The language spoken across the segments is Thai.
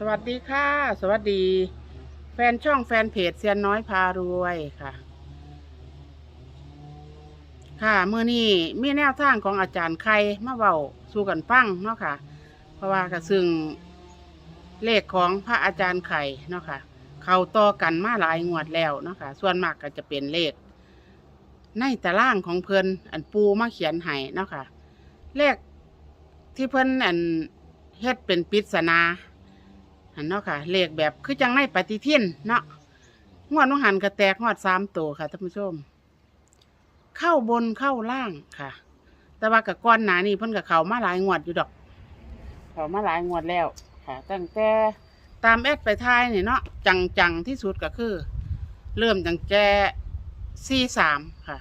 สวัสดีค่ะ สวัสดี แฟนช่องแฟนเพจเซียนน้อยพารวยค่ะ ค่ะเมื่อนี้มีแนวทางของอาจารย์ใครมาเบาสู่กันฟังเนาะค่ะ เพราะว่ากระซึ่งเลขของพระอาจารย์ไข่เนาะค่ะ เขาต่อกันมาหลายงวดแล้วเนาะค่ะ ส่วนมากก็จะเป็นเลข ในตารางของเพิ่นอันปูมาเขียนให้เนาะค่ะ เลขที่เพิ่นอันเฮ็ดเป็นปริศนา อันเนาะค่ะ เลขแบบคือจังในปฏิทินเนาะงวดน้องหันกระแตกงวดสามตัวค่ะท่านผู้ชม เข้าบนเข้าล่างค่ะ แต่ว่ากับก้อนหนานี่เพิ่นกับเขามาหลายงวดอยู่ดอก เขามาหลายงวดแล้วค่ะ ตั้งแต่ตามแอดไปท้ายเนี่ยเนาะจังๆที่สุดก็คือ เริ่มตั้งแต่ซีสามค่ะ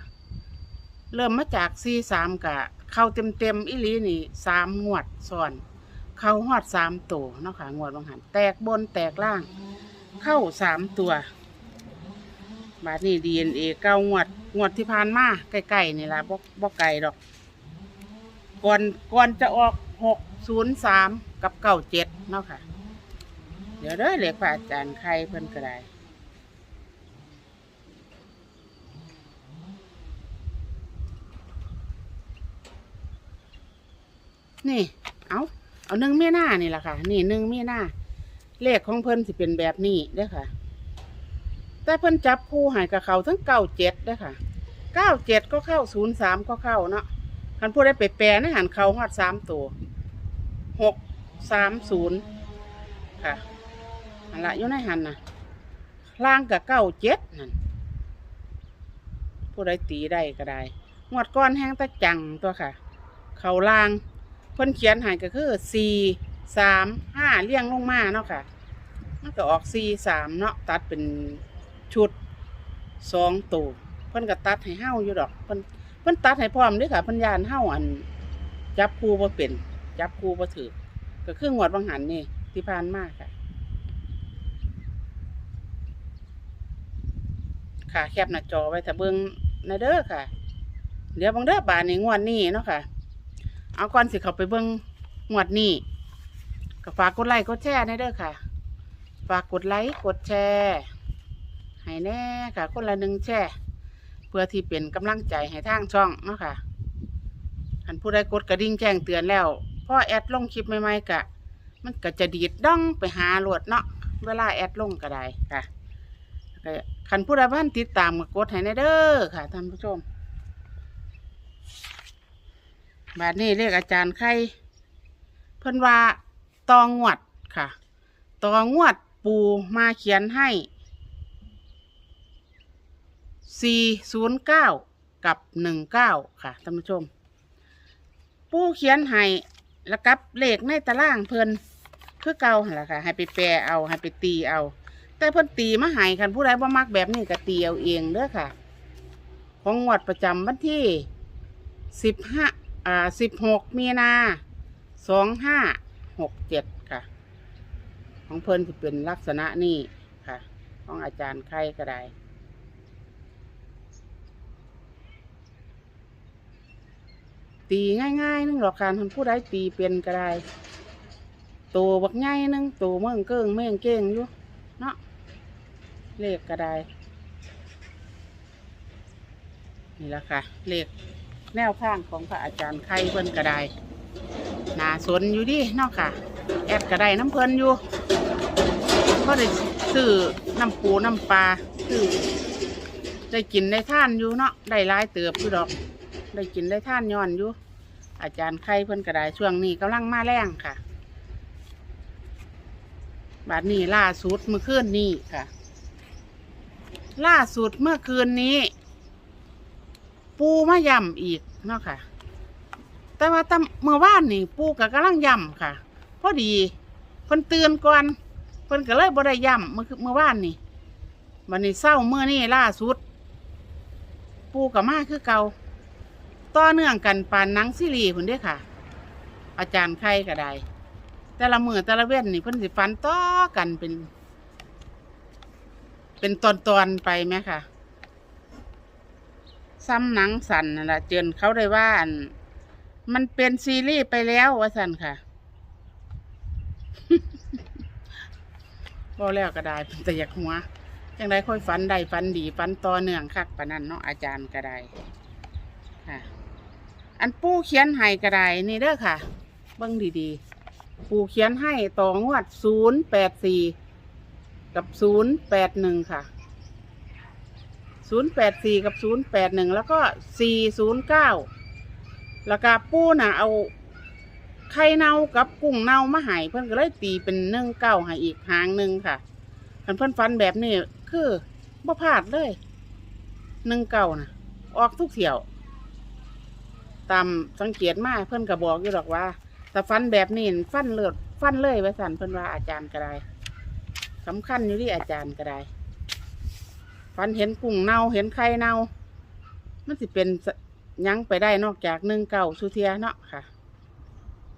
เริ่มมาจากซีสามกะเข้าเต็มเต็มๆอีหลีนี่สามงวดซ้อน เข้าหอดสามตัวเนาะค่ะงวดบางหันแตกบนแตกล่าง เข้าสามตัว บาทนี้ดีเอ็นเอเก้างวดงวดที่ผ่านมาใกล้ๆนี่ละบ่บ่ไกลดอกก่อนก่อนจะออกหกศูนย์สามกับเก้าเจ็ดเนาะค่ะ เดี๋ยวเด้อเรียกพระอาจารย์ใครเพิ่นก็ได้นี่ เอาหนึ่งเมียหน้านี่แหละค่ะ นี่หนึ่งเมียหน้าเลขของเพิ่นสิเป็นแบบนี้เด้อค่ะ แต่เพิ่นจับคู่หายกับเขาทั้งเก้าเจ็ดเด้อค่ะเก้าเจ็ดก็เข้าศูนย์สามก็เข้าเนาะคันพูดได้ไปแปลในหันเขาฮอดสามตัวหกสามศูนย์ค่ะอันละอยู่ในหันนะล่างกับเก้าเจ็ดนั่นผู้ใดตีได้ก็ได้งวดก้อนแห้งตะจังตัวค่ะ เขาล่าง เพิ่นเขียนให้ก็คือสี่สามห้าเลี่ยงลงมาเนาะค่ะ มันก็ออกสี่สามเนาะตัดเป็นชุดสองตัวเพิ่นก็ตัดให้เฮาอยู่ดอกเพิ่นเพิ่นตัดให้พร้อมด้วยค่ะเพิ่นยานเฮาอันจับคู่บ่เป็นจับคู่บ่ถือก็คืองวดบางหันนี่ที่ผ่านมากค่ะ ค่ะแคบหน้าจอไว้ถ้าเบิ่งในเด้อค่ะ เดี๋ยวบางเด้อบานในงวดนี้เนาะค่ะ เอาก่อนสิเขาไปเบิ่งงวดนี้ก็ฝากกดไลค์กดแชร์ในเด้อค่ะ ฝากกดไลค์กดแชร์ให้แน่ค่ะ คนละหนึ่งแชร์เพื่อที่เป็นกำลังใจให้ทางช่องเนาะค่ะอันผู้ใดกดกระดิ่งแจ้งเตือนแล้วพ่อแอดลงคลิปใหม่ๆกะ มันก็จะดีดด้องไปหาโหลดเนาะเวลาแอดลงก็ได้ค่ะคันผู้ใดบ้านติดตามก็กดให้ในเด้อค่ะท่านผู้ชม บาดนี้เรียกอาจารย์ไข่เพิ่นว่าตองวดค่ะตองวดปูมาเขียนให้สี่ศูนย์เก้ากับหนึ่งเก้าค่ะท่านผู้ชม ปูเขียนให้แล้วกับเลขในตารางเพิ่นคือเก่าหละค่ะให้ไปแปลเอาให้ไปตีเอา แต่เพิ่นตีมาให้คันผู้ใดบ่มักแบบนี้ก็ตีเอาเองเด้อค่ะ ของงวดประจำวันที่สิบห้า อ่าสิบหกมีนาสองห้าหกเจ็ดค่ะ ของเพิ่นจะเป็นลักษณะนี้ค่ะ ของอาจารย์ใครก็ได้ตีง่ายๆนึงหรอกการทำผู้ใดตีเป็นก็ได้ตัวบักง่ายนึงตัวเมืองเกิ้งเมืองเก้งอยู่เนาะเลขก็ได้นี่แหละค่ะ เลข แนวทางของพระอาจารย์ไข่เพิ่นก็ได้น่าสนอยู่ดิเนาะค่ะ แอดก็ได้น้ำเพิ่นอยู่ก็ได้ซื้อน้ำปูน้ำปลาซื้อได้กินได้ท่านอยู่เนาะได้หลายเติบอยู่ดอก ได้กินได้ท่านย้อนอยู่ อาจารย์ไข่เพิ่นก็ได้ช่วงนี้กำลังมาแรงค่ะบาดนี้ล่าสุดเมื่อคืนนี้ค่ะ ล่าสุดเมื่อคืนนี้ ปูมาย่ำอีกเนาะค่ะ แต่ว่าตำเมื่อวานนี่ปูก็กำลังย่ำค่ะ พอดีเพิ่นตื่นก่อนเพิ่นก็เลยบ่ได้ย่ำเมื่อเมื่อวานนี่วันนี้เศร้าเมื่อนี่ล่าสุด ปูกับมาคือเก่าต่อเนื่องกันปานนังซีรีส์พุ่นเด้อค่ะ อาจารย์ใครก็ได้แต่ละมือแต่ละเว้นนี่เพิ่นสิฟันต่อกันเป็น เป็นตอนๆไปไหมค่ะ ซ้ำหนังสันนั่นแหละเจนเขาได้ว่าอันมันเป็นซีรีส์ไปแล้วว่าสันค่ะบ่แล้วก็ได้เป็นแต่อยากหัวจังไดค่อยฝันได้ฝันดีฝันต่อเนื่องคักปานนั้นเนาะอาจารย์ก็ได้ค่ะ อันปูเขียนให้ก็ได้นี่เด้อค่ะ เบิ่งดีๆ ปูเขียนให้ต่องวดศูนย์แปดสี่กับศูนย์แปดหนึ่งค่ะ ศูนย์แปดสี่กับศูนย์แปดหนึ่งแล้วก็สี่ศูนย์เก้าแล้วก็ปูน่ะเอาไข่เน่ากับกุ้งเน่ามาให้เพิ่อนก็เลยตีเป็นหนึ่งเก้าให้อีกหางหนึ่งค่ะคันเพิ่นฟันแบบนี้คือบ่พลาดเลยหนึ่งเก้านะออกทุกเที่ยว ตามสังเกตมาเพิ่อนก็บอกอยู่หรอกว่าถ้าฟันแบบนี้ฟันเลือดฟันเลยไว้สั่นเพิ่อนว่าอาจารย์ก็ได้สำคัญอยู่ที่อาจารย์ก็ได้ ฟันเห็นกุ้งเน่าเห็นไข่เน่ามันสิเป็นยังไปได้นอกจากหนึ่งเก้าสุเทียเนาะค่ะ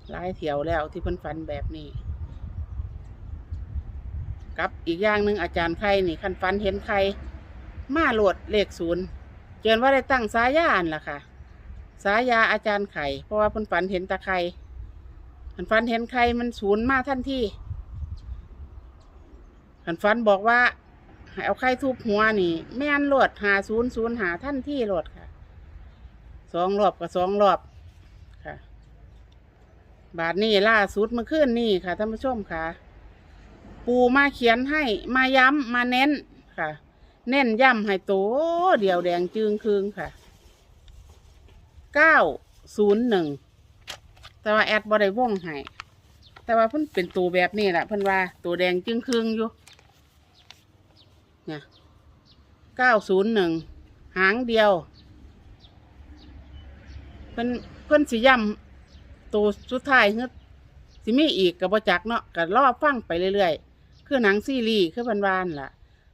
หลายเที่ยวแล้วที่เพิ่นฝันแบบนี้ กับอีกอย่างหนึ่งอาจารย์ไข่นี่คันฝันเห็นไข่มาโหลดเลขศูนย์เจนว่าได้ตั้งสายาอันล่ะค่ะ สายาอาจารย์ไข่เพราะว่าเพิ่นฝันเห็นตะไคร่คันฝันเห็นไข่มันศูนย์มาทันทีคันฝันบอกว่า ให้เอาไข่ทุบหัวนี่ แม่นโหลดหาศูนย์ศูนย์หาทันที่โหลดค่ะสองรอบกับสองรอบค่ะ บาทนี้ล่าสุดเมื่อคืนนี่ค่ะท่านผู้ชมค่ะ ปูมาเขียนให้มาย้ำมาเน้นค่ะ เน้นย้ำให้โตเดียวแดงจึงคืงค่ะเก้าศูนย์หนึ่งแต่ว่าแอดบ่ได้วงให้แต่ว่าเพิ่นเป็นตัวแบบนี้แหละเพิ่นว่าตัวแดงจึงคืงอยู่ เนี่ยเก้าศูนย์หนึ่งหางเดียว เพิ่นเพิ่นสิย้ำตัวสุดท้ายคือสิมีอีกกับบ่จักเนาะก็รอฟังไปเรื่อยๆ คือหนังซีรีส์คือบันวานๆล่ะ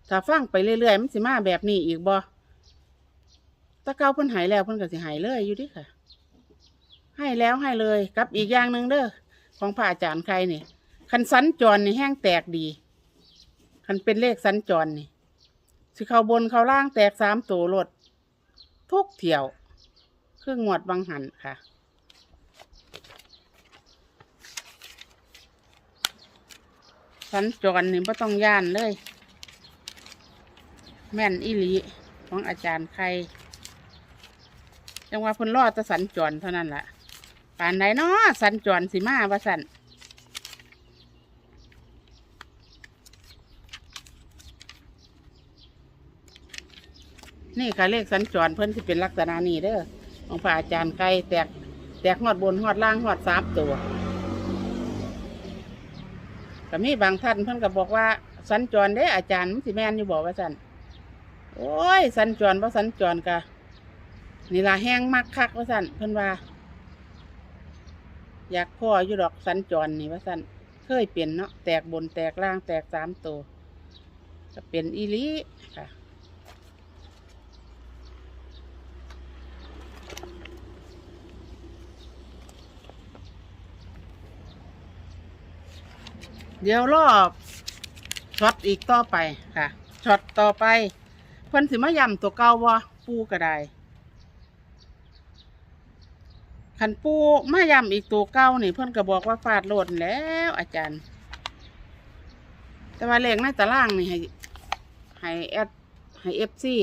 ถ้าฟังไปเรื่อยๆ มันสิมาแบบนี้อีกบ่ตะเก้าเพิ่นหายแล้วเพิ่นก็สิหายเลยอยู่ดิค่ะ ให้แล้วให้เลยกับอีกอย่างหนึ่งเด้อของพระอาจารย์ใครเนี่ยคันสัญจรนี่แห้งแตกดี คันเป็นเลขสัญจรนี่ สิเข้าบนเข้าล่างแตกสามตัวรถทุกเที่ยว คืองวดบังหันค่ะ สัญจรนี่ไม่ต้องย่านเลย แม่นอีหลีของอาจารย์ใครจังว่าเพิ่นรอดจะสัญจรเท่านั้นแหละป่านไหนเนาะสัญจรสิมาว่าสัน นี่ค่ะเลขสัญจรเพิ่นสิเป็นลักษณะนี้เด้อของพระอาจารย์ไก่แตก แตกหอดบนหอดล่างหอดสามตัวก็มีบางท่านเพิ่นก็บอกว่าสัญจรเด้อาจารย์มันสิแม่นอยู่บอกว่าสันโอ้ยสัญจรว่าะสัญจรกะนี่ละแห้งมักคักว่าสันเพิ่นว่า อยากพ่ออยู่ดอกสัญจรนี่ว่าสันเคยเปลี่ยนเนาะแตกบนแตกล่างแตกสามตัวก็เป็นอีลีค่ะ เดี๋ยวรอบช็อตอีกต่อไปค่ะช็อตต่อไปเพิ่นสิมาย่ำตัวเก่าบ่ปูก็ได้ขันปูมาย่ำอีกตัวเก่านี่ เพิ่นก็บอกว่าฟาดโหลดแล้วอาจารย์ แต่ว่าเลขในตารางนี่ให้ให้แอดให้เอฟซี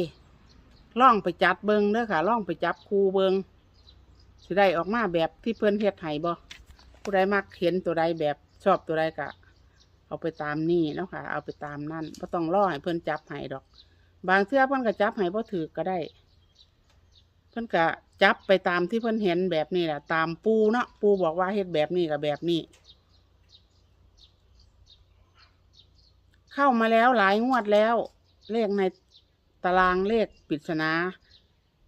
ล่องไปจัดเบิงเด้อค่ะล่องไปจับคูเบิงสิได้ออกมาแบบที่เพิ่นเฮ็ดให้บ่ผู้ใดมักเห็นตัวใดแบบชอบตัวใดกะ เอาไปตามนี่เนาะค่ะ เอาไปตามนั่นก็ต้องรอให้เพิ่อนจับให้ดอก บางเทื่อเพิ่อนก็จับให้บ่ถือก็ได้ เพิ่อนก็จับไปตามที่เพิ่อนเห็นแบบนี้แหละตามปูเนาะปูบอกว่าเฮ็ดแบบนี้กับแบบนี้ เข้ามาแล้วหลายงวดแล้ว เลขในตารางเลขปริศนา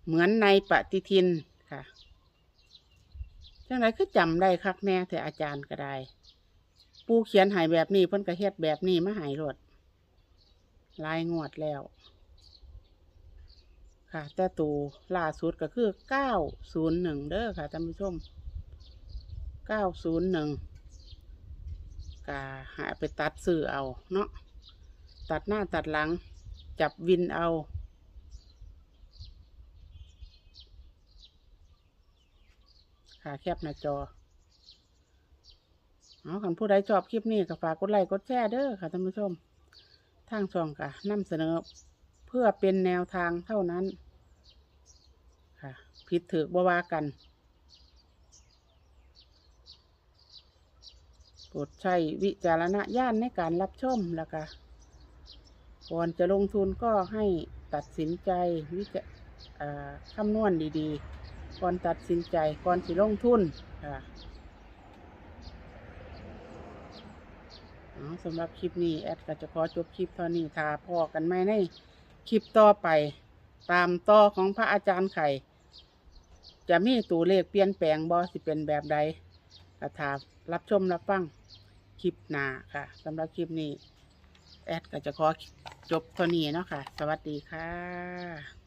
เหมือนในปฏิทินค่ะจังไรคือจำได้คักแน่แต่อาจารย์ก็ได้ ปูเขียนหายแบบนี้เพิ่นก็เฮ็ดแบบนี้มาหายรถลายงวดแล้ว ค่ะ แต่ตูล่าสุดก็คือเก้าศูนย์หนึ่งเด้อค่ะท่านผู้ชมเก้าศูนย์หนึ่งกาหาไปตัดสื่อเอา เนาะตัดหน้าตัดหลัง จับวินเอาค่ะแคบหน้าจอ เอาคันผู้ใดชอบคลิปนี้ก็ฝากกดไลค์กดแชร์เด้อค่ะท่านผู้ชม ทางช่องก็นำเสนอเพื่อเป็นแนวทางเท่านั้น ค่ะ ผิดถือบ่ว่ากัน โปรดใช้วิจารณญาณในการรับชมแล้วก็ก่อนจะลงทุนก็ให้ตัดสินใจวิจะอ่าคำนวณดีๆ ก่อนตัดสินใจก่อนสิลงทุนค่ะ เอาสำหรับคลิปนี้แอดก็จะขอจบคลิปเท่านี้ทาพอกันไหมในคลิปต่อไป ตามต่อของพระอาจารย์ไข่ จะมีตัวเลขเปลี่ยนแปลงบ่สิเป็นแบบใดก็ถามรับชมรับฟังคลิปหน้าค่ะสำหรับคลิปนี้ แอดก็จะขอจบเท่านี้เนาะค่ะ สวัสดีค่ะ